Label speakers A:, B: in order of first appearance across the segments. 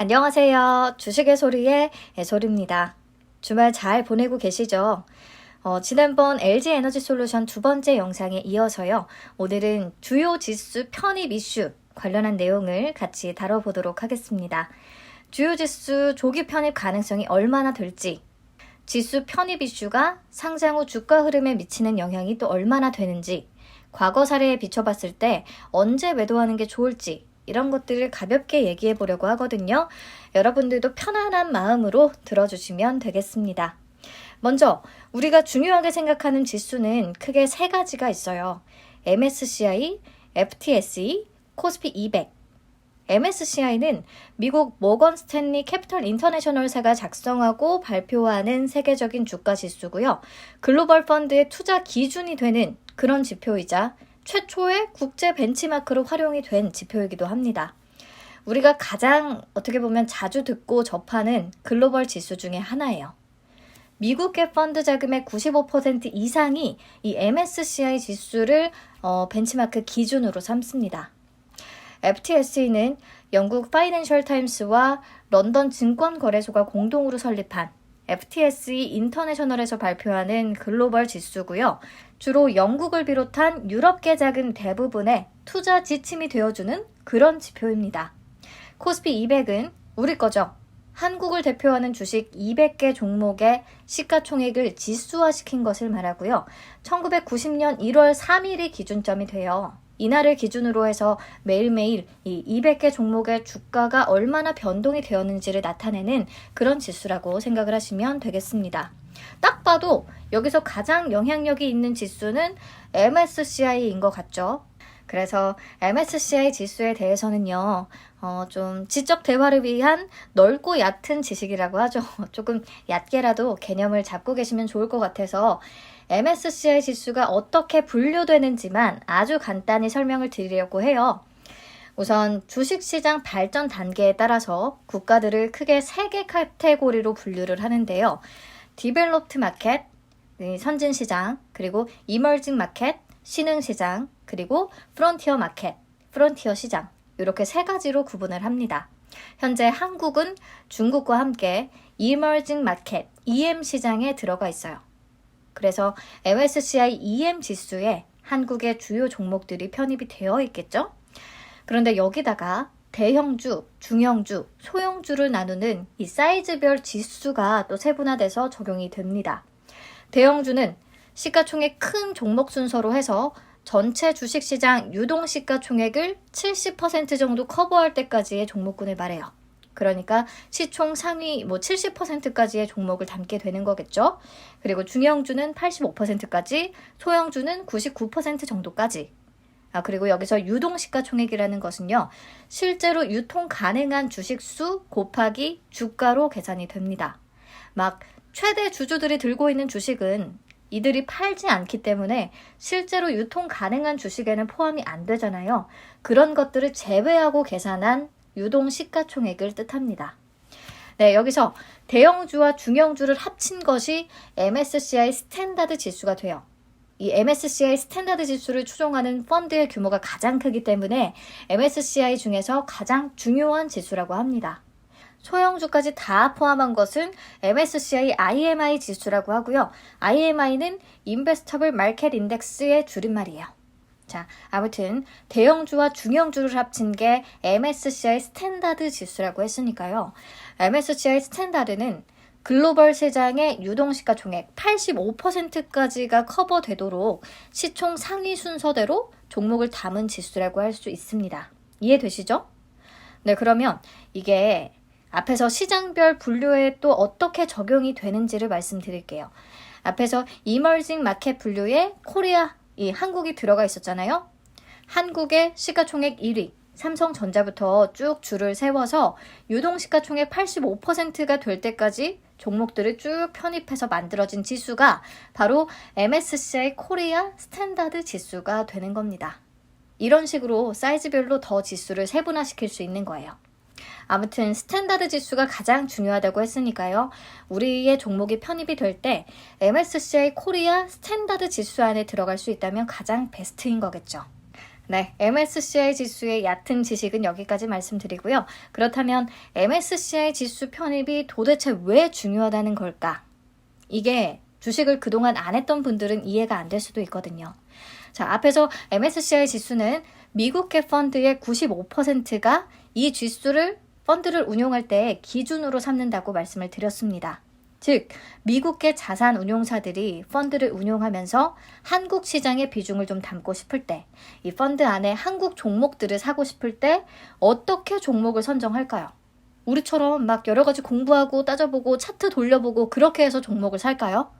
A: 안녕하세요. 주식의 소리의 애소리입니다. 주말 잘 보내고 계시죠? 어, 지난번 LG 에너지 솔루션 두 번째 영상에 이어서요. 오늘은 주요 지수 편입 이슈 관련한 내용을 같이 다뤄보도록 하겠습니다. 주요 지수 조기 편입 가능성이 얼마나 될지, 지수 편입 이슈가 상장 후 주가 흐름에 미치는 영향이 또 얼마나 되는지, 과거 사례에 비춰봤을 때 언제 매도하는 게 좋을지, 이런 것들을 가볍게 얘기해 보려고 하거든요. 여러분들도 편안한 마음으로 들어주시면 되겠습니다. 먼저, 우리가 중요하게 생각하는 지수는 크게 세 가지가 있어요. MSCI, FTSE, 코스피 200. MSCI는 미국 모건 스탠리 캐피털 인터내셔널사가 작성하고 발표하는 세계적인 주가 지수고요. 글로벌 펀드의 투자 기준이 되는 그런 지표이자 최초의 국제 벤치마크로 활용이 된 지표이기도 합니다. 우리가 가장 어떻게 보면 자주 듣고 접하는 글로벌 지수 중에 하나예요. 미국계 펀드 자금의 95% 이상이 이 MSCI 지수를 어, 벤치마크 기준으로 삼습니다. FTSE는 영국 파이낸셜 타임스와 런던 증권거래소가 공동으로 설립한 FTSE 인터내셔널에서 발표하는 글로벌 지수고요. 주로 영국을 비롯한 유럽계 자금 대부분의 투자 지침이 되어주는 그런 지표입니다. 코스피 200은 우리 거죠. 한국을 대표하는 주식 200개 종목의 시가총액을 지수화시킨 것을 말하고요. 1990년 1월 3일이 기준점이 되어 이날을 기준으로 해서 매일매일 이 200개 종목의 주가가 얼마나 변동이 되었는지를 나타내는 그런 지수라고 생각을 하시면 되겠습니다. 딱 봐도 여기서 가장 영향력이 있는 지수는 MSCI인 것 같죠? 그래서 MSCI 지수에 대해서는요, 어, 좀 지적 대화를 위한 넓고 얕은 지식이라고 하죠. 조금 얕게라도 개념을 잡고 계시면 좋을 것 같아서 MSCI 지수가 어떻게 분류되는지만 아주 간단히 설명을 드리려고 해요. 우선 주식시장 발전 단계에 따라서 국가들을 크게 세 개 카테고리로 분류를 하는데요. 디벨롭트 마켓, 선진 시장, 그리고 이머징 마켓, 신흥 시장, 그리고 프론티어 마켓, 프론티어 시장. 이렇게 세 가지로 구분을 합니다. 현재 한국은 중국과 함께 이머징 마켓, EM 시장에 들어가 있어요. 그래서 MSCI EM 지수에 한국의 주요 종목들이 편입이 되어 있겠죠? 그런데 여기다가 대형주, 중형주, 소형주를 나누는 이 사이즈별 지수가 또 세분화돼서 적용이 됩니다. 대형주는 시가총액 큰 종목 순서로 해서 전체 주식시장 유동 시가총액을 70% 정도 커버할 때까지의 종목군을 말해요. 그러니까 시총 상위 뭐 70%까지의 종목을 담게 되는 거겠죠. 그리고 중형주는 85%까지, 소형주는 99% 정도까지. 아, 그리고 여기서 유동 시가총액이라는 것은요. 실제로 유통 가능한 주식 수 곱하기 주가로 계산이 됩니다. 막 최대 주주들이 들고 있는 주식은 이들이 팔지 않기 때문에 실제로 유통 가능한 주식에는 포함이 안 되잖아요. 그런 것들을 제외하고 계산한 유동 시가총액을 뜻합니다. 네, 여기서 대형주와 중형주를 합친 것이 MSCI 스탠다드 지수가 돼요. 이 MSCI 스탠다드 지수를 추종하는 펀드의 규모가 가장 크기 때문에 MSCI 중에서 가장 중요한 지수라고 합니다. 소형주까지 다 포함한 것은 MSCI IMI 지수라고 하고요. IMI는 Investable Market Index의 줄임말이에요. 자, 아무튼 대형주와 중형주를 합친 게 MSCI 스탠다드 지수라고 했으니까요. MSCI 스탠다드는 글로벌 시장의 유동시가 총액 85%까지가 커버되도록 시총 상위 순서대로 종목을 담은 지수라고 할 수 있습니다. 이해되시죠? 네, 그러면 이게 앞에서 시장별 분류에 또 어떻게 적용이 되는지를 말씀드릴게요. 앞에서 이머징 마켓 분류에 코리아 이 한국이 들어가 있었잖아요. 한국의 시가총액 1위, 삼성전자부터 쭉 줄을 세워서 유동 시가총액 85%가 될 때까지 종목들을 쭉 편입해서 만들어진 지수가 바로 MSCI 코리아 스탠다드 지수가 되는 겁니다. 이런 식으로 사이즈별로 더 지수를 세분화시킬 수 있는 거예요. 아무튼 스탠다드 지수가 가장 중요하다고 했으니까요. 우리의 종목이 편입이 될 때 MSCI 코리아 스탠다드 지수 안에 들어갈 수 있다면 가장 베스트인 거겠죠. 네, MSCI 지수의 얕은 지식은 여기까지 말씀드리고요. 그렇다면 MSCI 지수 편입이 도대체 왜 중요하다는 걸까? 이게 주식을 그동안 안 했던 분들은 이해가 안 될 수도 있거든요. 자, 앞에서 MSCI 지수는 미국계 펀드의 95%가 이 지수를 펀드를 운용할 때 기준으로 삼는다고 말씀을 드렸습니다. 즉, 미국계 자산 운용사들이 펀드를 운용하면서 한국 시장의 비중을 좀 담고 싶을 때, 이 펀드 안에 한국 종목들을 사고 싶을 때 어떻게 종목을 선정할까요? 우리처럼 막 여러 가지 공부하고 따져보고 차트 돌려보고 그렇게 해서 종목을 살까요?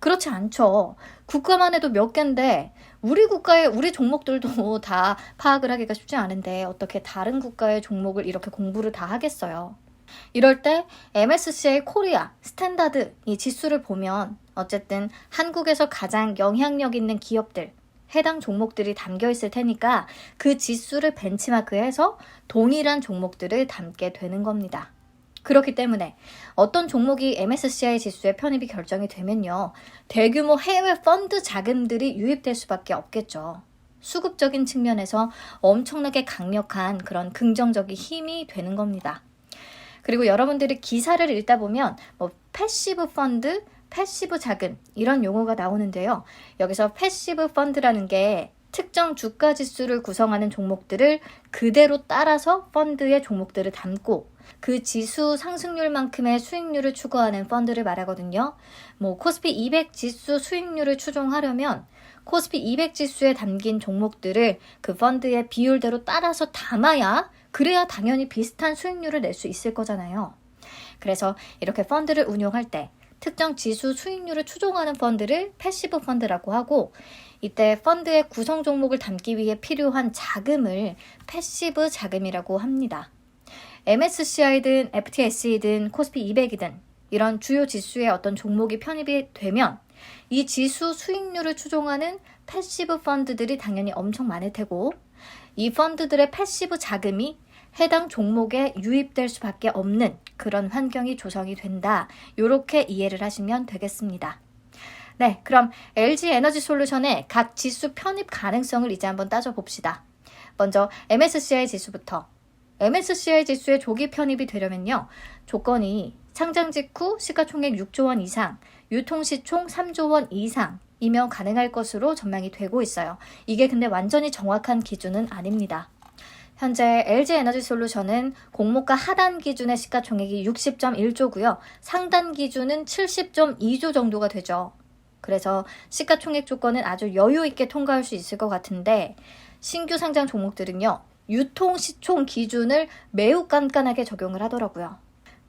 A: 그렇지 않죠. 국가만 해도 몇 개인데 우리 국가의 우리 종목들도 다 파악을 하기가 쉽지 않은데 어떻게 다른 국가의 종목을 이렇게 공부를 다 하겠어요. 이럴 때 MSCI 코리아 스탠다드 이 지수를 보면 어쨌든 한국에서 가장 영향력 있는 기업들 해당 종목들이 담겨 있을 테니까 그 지수를 벤치마크해서 동일한 종목들을 담게 되는 겁니다. 그렇기 때문에 어떤 종목이 MSCI 지수에 편입이 결정이 되면요. 대규모 해외 펀드 자금들이 유입될 수밖에 없겠죠. 수급적인 측면에서 엄청나게 강력한 그런 긍정적인 힘이 되는 겁니다. 그리고 여러분들이 기사를 읽다 보면 뭐 패시브 펀드, 패시브 자금 이런 용어가 나오는데요. 여기서 패시브 펀드라는 게 특정 주가 지수를 구성하는 종목들을 그대로 따라서 펀드의 종목들을 담고 그 지수 상승률만큼의 수익률을 추구하는 펀드를 말하거든요. 뭐 코스피 200 지수 수익률을 추종하려면 코스피 200 지수에 담긴 종목들을 그 펀드의 비율대로 따라서 담아야 그래야 당연히 비슷한 수익률을 낼 수 있을 거잖아요. 그래서 이렇게 펀드를 운용할 때 특정 지수 수익률을 추종하는 펀드를 패시브 펀드라고 하고 이때 펀드의 구성 종목을 담기 위해 필요한 자금을 패시브 자금이라고 합니다. MSCI든 FTSE든 코스피 200이든 이런 주요 지수의 어떤 종목이 편입이 되면 이 지수 수익률을 추종하는 패시브 펀드들이 당연히 엄청 많을 테고 이 펀드들의 패시브 자금이 해당 종목에 유입될 수밖에 없는 그런 환경이 조성이 된다. 이렇게 이해를 하시면 되겠습니다. 네, 그럼 LG 에너지 솔루션의 각 지수 편입 가능성을 이제 한번 따져봅시다. 먼저 MSCI 지수부터. MSCI 지수의 조기 편입이 되려면요. 조건이 상장 직후 시가총액 6조 원 이상, 유통시 총 3조 원 이상 이면 가능할 것으로 전망이 되고 있어요. 이게 근데 완전히 정확한 기준은 아닙니다. 현재 LG 에너지 솔루션은 공모가 하단 기준의 시가총액이 60.1조고요. 상단 기준은 70.2조 정도가 되죠. 그래서 시가총액 조건은 아주 여유 있게 통과할 수 있을 것 같은데 신규 상장 종목들은요. 유통 시총 기준을 매우 깐깐하게 적용을 하더라고요.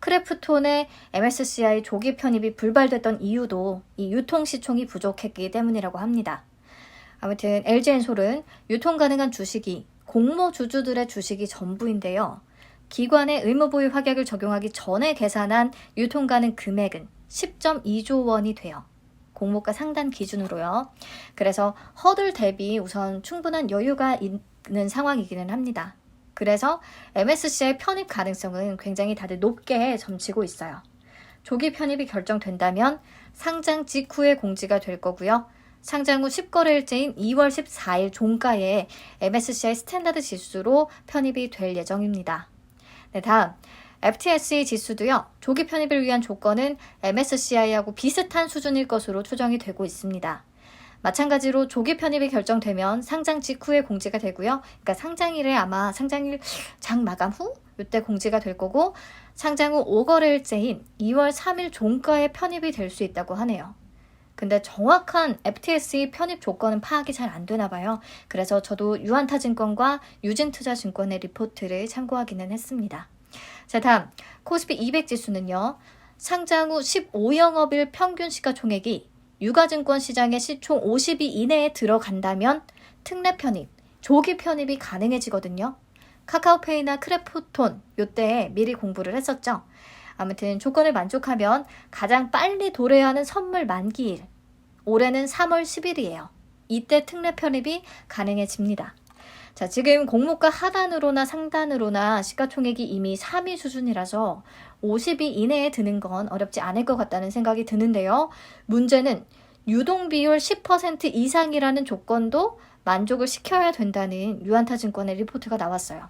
A: 크래프톤의 MSCI 조기 편입이 불발됐던 이유도 이 유통 시총이 부족했기 때문이라고 합니다. 아무튼 LG엔솔은 유통 가능한 주식이 공모 주주들의 주식이 전부인데요. 기관의 의무 보유 확약을 적용하기 전에 계산한 유통 가능 금액은 10.2조 원이 돼요. 공모가 상단 기준으로요. 그래서 허들 대비 우선 충분한 여유가 있는 상황이기는 합니다. 그래서 MSCI 편입 가능성은 굉장히 다들 높게 점치고 있어요. 조기 편입이 결정된다면 상장 직후에 공지가 될 거고요. 상장 후 10거래일째인 2월 14일 종가에 MSCI 스탠다드 지수로 편입이 될 예정입니다. 네, 다음. FTSE 지수도요, 조기 편입을 위한 조건은 MSCI하고 비슷한 수준일 것으로 추정이 되고 있습니다. 마찬가지로 조기 편입이 결정되면 상장 직후에 공지가 되고요. 그러니까 상장일에 아마 상장일 장 마감 후 이때 공지가 될 거고 상장 후 5거래일째인 2월 3일 종가에 편입이 될 수 있다고 하네요. 근데 정확한 FTSE 편입 조건은 파악이 잘 안 되나 봐요. 그래서 저도 유한타증권과 유진투자증권의 리포트를 참고하기는 했습니다. 자, 다음 코스피 200 지수는요. 상장 후 15영업일 평균 시가총액이 유가증권 시장의 시총 50위 이내에 들어간다면 특례 편입, 조기 편입이 가능해지거든요. 카카오페이나 크래프톤 요때 미리 공부를 했었죠. 아무튼 조건을 만족하면 가장 빨리 도래하는 야 선물 만기일. 올해는 3월 10일이에요. 이때 특례 편입이 가능해집니다. 자, 지금 공모가 하단으로나 상단으로나 시가총액이 이미 3위 수준이라서 50위 이내에 드는 건 어렵지 않을 것 같다는 생각이 드는데요. 문제는 유동 비율 10% 이상이라는 조건도 만족을 시켜야 된다는 유안타증권의 리포트가 나왔어요.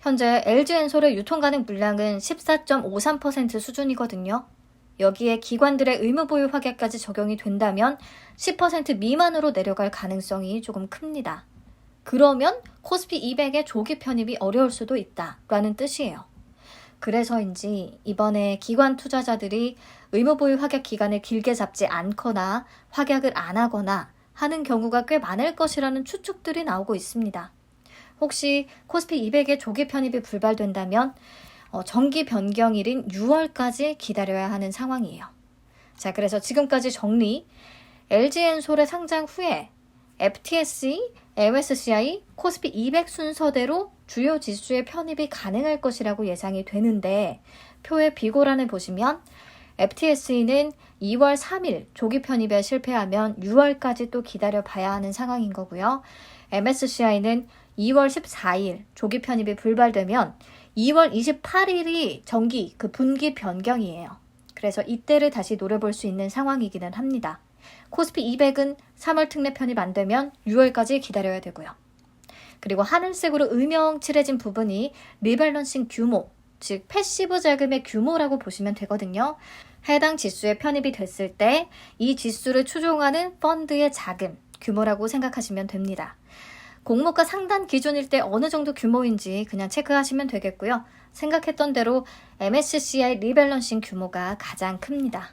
A: 현재 LG엔솔의 유통 가능 물량은 14.53% 수준이거든요. 여기에 기관들의 의무 보유 확약까지 적용이 된다면 10% 미만으로 내려갈 가능성이 조금 큽니다. 그러면 코스피 200의 조기 편입이 어려울 수도 있다라는 뜻이에요. 그래서인지 이번에 기관 투자자들이 의무 보유 확약 기간을 길게 잡지 않거나 확약을 안 하거나 하는 경우가 꽤 많을 것이라는 추측들이 나오고 있습니다. 혹시 코스피 200의 조기 편입이 불발된다면 어, 정기 변경일인 6월까지 기다려야 하는 상황이에요. 자, 그래서 지금까지 정리. LG엔솔의 상장 후에 FTSE, MSCI, 코스피 200 순서대로 주요 지수의 편입이 가능할 것이라고 예상이 되는데 표의 비고란을 보시면 FTSE는 2월 3일 조기 편입에 실패하면 6월까지 또 기다려 봐야 하는 상황인 거고요. MSCI는 2월 14일 조기 편입이 불발되면 2월 28일이 정기 그 분기 변경이에요. 그래서 이때를 다시 노려볼 수 있는 상황이기는 합니다. 코스피 200은 3월 특례 편입 안 되면 6월까지 기다려야 되고요. 그리고 하늘색으로 음영 칠해진 부분이 리밸런싱 규모, 즉 패시브 자금의 규모라고 보시면 되거든요. 해당 지수에 편입이 됐을 때 이 지수를 추종하는 펀드의 자금 규모라고 생각하시면 됩니다. 공모가 상단 기준일 때 어느 정도 규모인지 그냥 체크하시면 되겠고요. 생각했던 대로 MSCI 리밸런싱 규모가 가장 큽니다.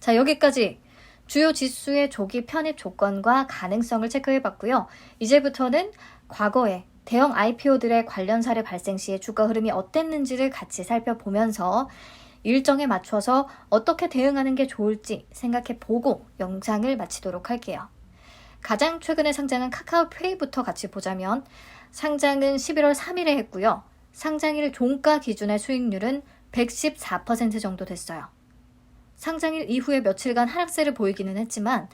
A: 자, 여기까지 주요 지수의 조기 편입 조건과 가능성을 체크해 봤고요. 이제부터는 과거에 대형 IPO들의 관련 사례 발생 시에 주가 흐름이 어땠는지를 같이 살펴보면서 일정에 맞춰서 어떻게 대응하는 게 좋을지 생각해 보고 영상을 마치도록 할게요. 가장 최근에 상장한 카카오페이부터 같이 보자면 상장은 11월 3일에 했고요. 상장일 종가 기준의 수익률은 114% 정도 됐어요. 상장일 이후에 며칠간 하락세를 보이기는 했지만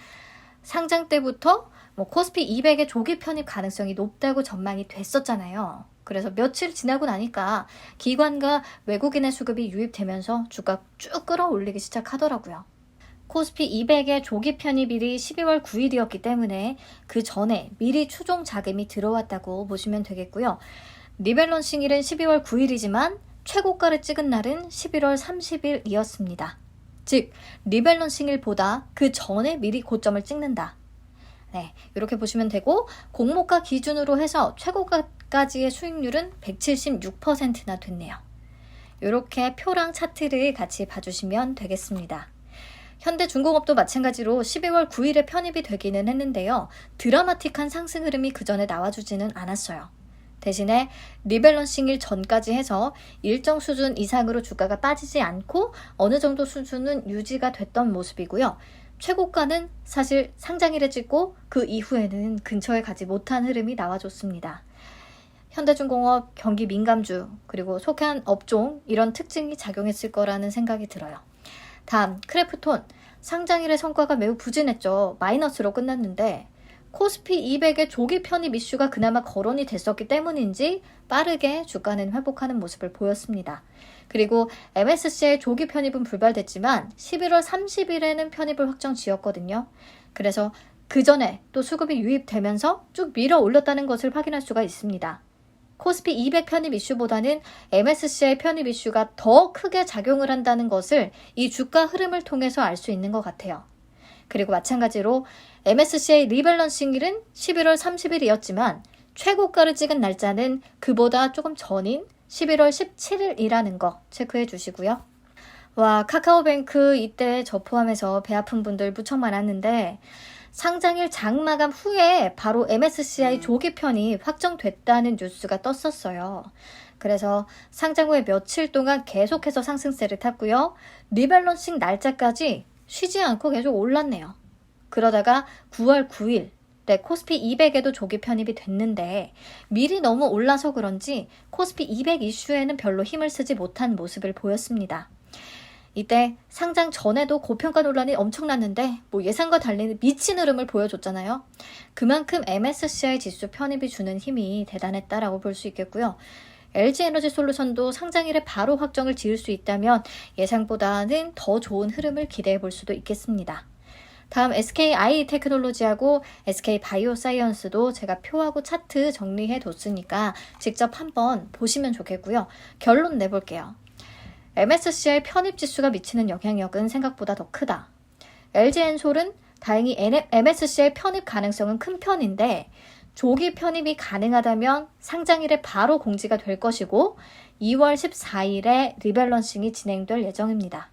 A: 상장 때부터 뭐 코스피 200의 조기 편입 가능성이 높다고 전망이 됐었잖아요. 그래서 며칠 지나고 나니까 기관과 외국인의 수급이 유입되면서 주가 쭉 끌어올리기 시작하더라고요. 코스피 200의 조기 편입일이 12월 9일이었기 때문에 그 전에 미리 추종 자금이 들어왔다고 보시면 되겠고요. 리밸런싱일은 12월 9일이지만 최고가를 찍은 날은 11월 30일이었습니다. 즉, 리밸런싱일보다 그 전에 미리 고점을 찍는다. 네, 이렇게 보시면 되고 공모가 기준으로 해서 최고가까지의 수익률은 176%나 됐네요. 이렇게 표랑 차트를 같이 봐주시면 되겠습니다. 현대중공업도 마찬가지로 12월 9일에 편입이 되기는 했는데요. 드라마틱한 상승 흐름이 그 전에 나와주지는 않았어요. 대신에 리밸런싱일 전까지 해서 일정 수준 이상으로 주가가 빠지지 않고 어느 정도 수준은 유지가 됐던 모습이고요. 최고가는 사실 상장일에 찍고 그 이후에는 근처에 가지 못한 흐름이 나와줬습니다. 현대중공업 경기 민감주 그리고 속한 업종 이런 특징이 작용했을 거라는 생각이 들어요. 다음 크래프톤 상장일의 성과가 매우 부진했죠. 마이너스로 끝났는데 코스피 200의 조기 편입 이슈가 그나마 거론이 됐었기 때문인지 빠르게 주가는 회복하는 모습을 보였습니다. 그리고 MSC의 조기 편입은 불발됐지만 11월 30일에는 편입을 확정 지었거든요. 그래서 그 전에 또 수급이 유입되면서 쭉 밀어 올렸다는 것을 확인할 수가 있습니다. 코스피 200 편입 이슈보다는 MSCI 편입 이슈가 더 크게 작용을 한다는 것을 이 주가 흐름을 통해서 알 수 있는 것 같아요. 그리고 마찬가지로 MSCI 리밸런싱일은 11월 30일이었지만 최고가를 찍은 날짜는 그보다 조금 전인 11월 17일이라는 거 체크해 주시고요. 와, 카카오뱅크 이때 저 포함해서 배 아픈 분들 무척 많았는데 상장일 장 마감 후에 바로 MSCI 조기 편이 확정됐다는 뉴스가 떴었어요. 그래서 상장 후에 며칠 동안 계속해서 상승세를 탔고요. 리밸런싱 날짜까지 쉬지 않고 계속 올랐네요. 그러다가 9월 9일 네, 코스피 200에도 조기 편입이 됐는데 미리 너무 올라서 그런지 코스피 200 이슈에는 별로 힘을 쓰지 못한 모습을 보였습니다. 이때 상장 전에도 고평가 논란이 엄청났는데 뭐 예상과 달리 미친 흐름을 보여줬잖아요. 그만큼 MSCI 지수 편입이 주는 힘이 대단했다라고 볼 수 있겠고요. LG 에너지 솔루션도 상장일에 바로 확정을 지을 수 있다면 예상보다는 더 좋은 흐름을 기대해 볼 수도 있겠습니다. 다음 SKI 테크놀로지하고 SK 바이오사이언스도 제가 표하고 차트 정리해 뒀으니까 직접 한번 보시면 좋겠고요. 결론 내볼게요. MSCI 편입 지수가 미치는 영향력은 생각보다 더 크다. LG엔솔은 다행히 MSCI 편입 가능성은 큰 편인데 조기 편입이 가능하다면 상장일에 바로 공지가 될 것이고 2월 14일에 리밸런싱이 진행될 예정입니다.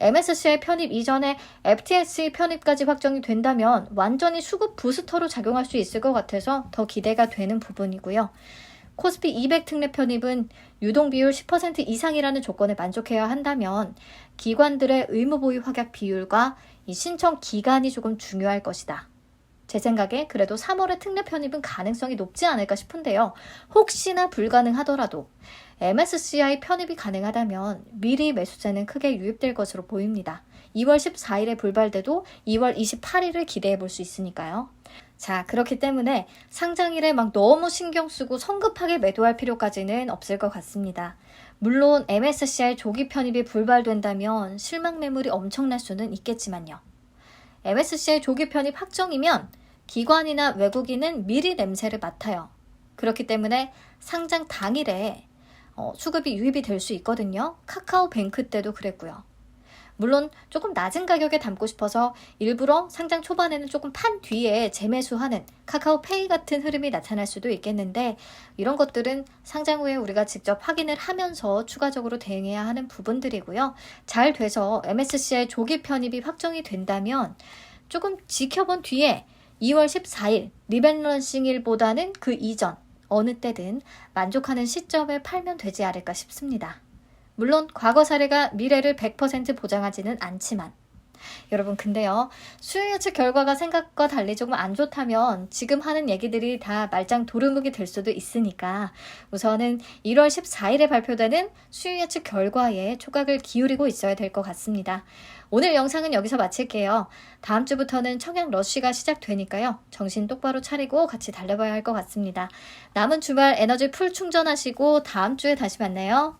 A: MSCI 편입 이전에 FTSE 편입까지 확정이 된다면 완전히 수급 부스터로 작용할 수 있을 것 같아서 더 기대가 되는 부분이고요. 코스피 200 특례 편입은 유동 비율 10% 이상이라는 조건에 만족해야 한다면 기관들의 의무 보유 확약 비율과 이 신청 기간이 조금 중요할 것이다. 제 생각에 그래도 3월의 특례 편입은 가능성이 높지 않을까 싶은데요. 혹시나 불가능하더라도 MSCI 편입이 가능하다면 미리 매수세는 크게 유입될 것으로 보입니다. 2월 14일에 불발돼도 2월 28일을 기대해 볼 수 있으니까요. 자, 그렇기 때문에 상장일에 막 너무 신경 쓰고 성급하게 매도할 필요까지는 없을 것 같습니다. 물론 MSCI 조기 편입이 불발된다면 실망 매물이 엄청날 수는 있겠지만요. MSCI 조기 편입 확정이면 기관이나 외국인은 미리 냄새를 맡아요. 그렇기 때문에 상장 당일에 어, 수급이 유입이 될 수 있거든요. 카카오뱅크 때도 그랬고요. 물론 조금 낮은 가격에 담고 싶어서 일부러 상장 초반에는 조금 판 뒤에 재매수하는 카카오페이 같은 흐름이 나타날 수도 있겠는데 이런 것들은 상장 후에 우리가 직접 확인을 하면서 추가적으로 대응해야 하는 부분들이고요. 잘 돼서 MSCI 조기 편입이 확정이 된다면 조금 지켜본 뒤에 2월 14일 리밸런싱일보다는 그 이전 어느 때든 만족하는 시점에 팔면 되지 않을까 싶습니다. 물론 과거 사례가 미래를 100% 보장하지는 않지만 여러분 근데요 수요 예측 결과가 생각과 달리 조금 안 좋다면 지금 하는 얘기들이 다 말짱 도루묵이 될 수도 있으니까 우선은 1월 14일에 발표되는 수요 예측 결과에 초각을 기울이고 있어야 될 것 같습니다. 오늘 영상은 여기서 마칠게요. 다음 주부터는 청약 러쉬가 시작되니까요. 정신 똑바로 차리고 같이 달려봐야 할 것 같습니다. 남은 주말 에너지 풀 충전하시고 다음 주에 다시 만나요.